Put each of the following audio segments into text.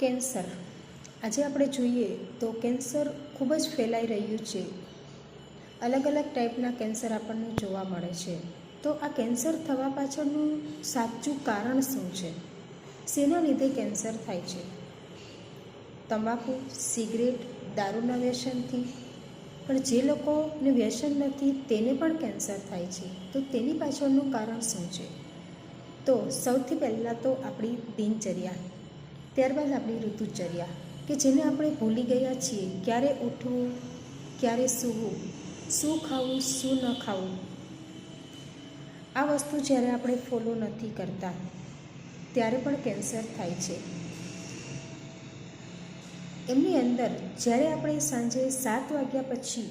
Cancer. આજે આપણે જોઈએ તો કેન્સર ખૂબ જ ફેલાઈ રહ્યું છે. અલગ અલગ ટાઈપના કેન્સર આપણને જોવા મળે છે. તો આ કેન્સર થવા પાછળનું સાચું કારણ શું છે? શેના લીધે કેન્સર થાય છે? તમાકુ સિગરેટ, દારૂના વ્યસનથી. પણ જે લોકોને વ્યસન નથી તેને પણ કેન્સર થાય છે. તો તેની પાછળનું કારણ શું છે? તો સૌથી પહેલાં તો આપણી દિનચર્યા. ત્યારબાદ આપણી ઋતુચર્યા, કે જેને આપણે ભૂલી ગયા છીએ, ક્યારે ઉઠવું, ક્યારે સૂવું, શું ખાવું, શું ન ખાવું. આ વસ્તુ જ્યારે આપણે ફોલો નથી કરતા, ત્યારે પણ કેન્સર થાય છે. એમની અંદર જ્યારે આપણે સાંજે સાત વાગ્યા પછી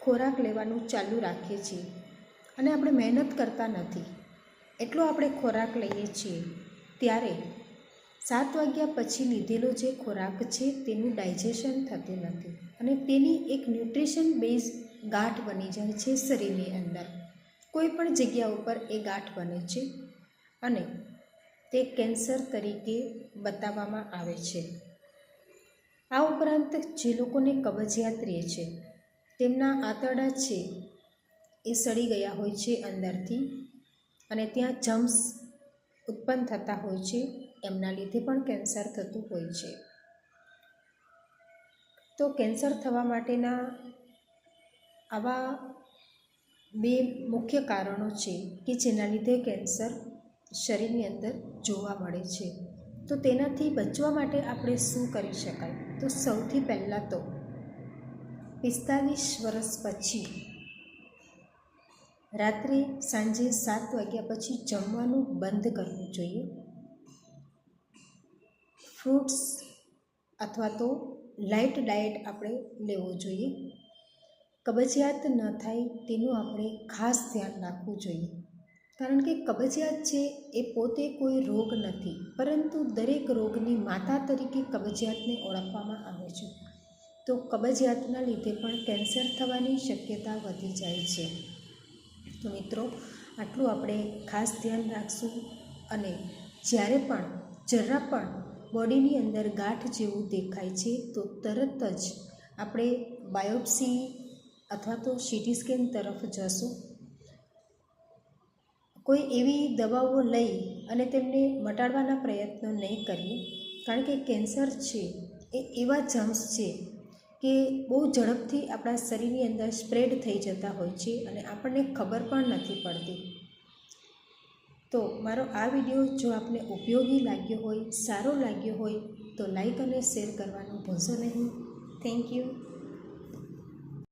ખોરાક લેવાનું ચાલુ રાખીએ છીએ, અને આપણે મહેનત કરતા નથી, એટલો આપણે ખોરાક લઈએ છીએ, ત્યારે સાત વાગ્યા પછી લીધેલો જે ખોરાક છે તેનું ડાયજેશન થતું નથી અને તેની એક ન્યુટ્રિશન બેઝ ગાંઠ બની જાય છે શરીરની અંદર. કોઈ પણ જગ્યા ઉપર એ ગાંઠ બને છે અને તે કેન્સર તરીકે બતાવવામાં આવે છે. આ ઉપરાંત જે લોકોને કબજિયાત રહે છે, તેમના આંતરડા છે એ સડી ગયા હોય છે અંદરથી અને ત્યાં જમ્સ ઉત્પન્ન થતા હોય છે એમના લીધે પણ કેન્સર થતું હોય છે. તો કેન્સર થવા માટેના આવા બે મુખ્ય કારણો છે કે જેના લીધે કેન્સર શરીરની અંદર જોવા મળે છે. તો તેનાથી બચવા માટે આપણે શું કરી શકાય? તો સૌથી પહેલાં તો પિસ્તાલીસ વર્ષ પછી, રાત્રે સાંજે સાત વાગ્યા પછી જમવાનું બંધ કરવું જોઈએ. ફ્રૂટ્સ અથવા તો લાઇટ ડાયટ આપણે લેવો જોઈએ. કબજિયાત ન થાય તેનું આપણે ખાસ ધ્યાન રાખવું જોઈએ. કારણ કે કબજિયાત છે એ પોતે કોઈ રોગ નથી, પરંતુ દરેક રોગની માતા તરીકે કબજિયાતને ઓળખવામાં આવે છે. તો કબજિયાતના લીધે પણ કેન્સર થવાની શક્યતા વધી જાય છે. તો મિત્રો, આટલું આપણે ખાસ ધ્યાન રાખશું અને જ્યારે પણ, જરા પણ બોડીની અંદર ગાંઠ જેવું દેખાય છે, તો તરત જ આપણે બાયોપ્સી અથવા તો સીટી સ્કેન તરફ જશું. કોઈ એવી દવાઓ લઈ અને તેમને મટાડવાના પ્રયત્નો નહીં કરીએ, કારણ કે કેન્સર છે એ એવા જમ્સ છે કે બહુ ઝડપથી આપણા શરીરની અંદર સ્પ્રેડ થઈ જતા હોય છે અને આપણને ખબર પણ નથી પડતી. તો મારો આ વીડિયો જો આપને ઉપયોગી લાગ્યો હોય, સારો લાગ્યો હોય, તો લાઈક અને શેર કરવાનું ભૂલશો નહીં. Thank you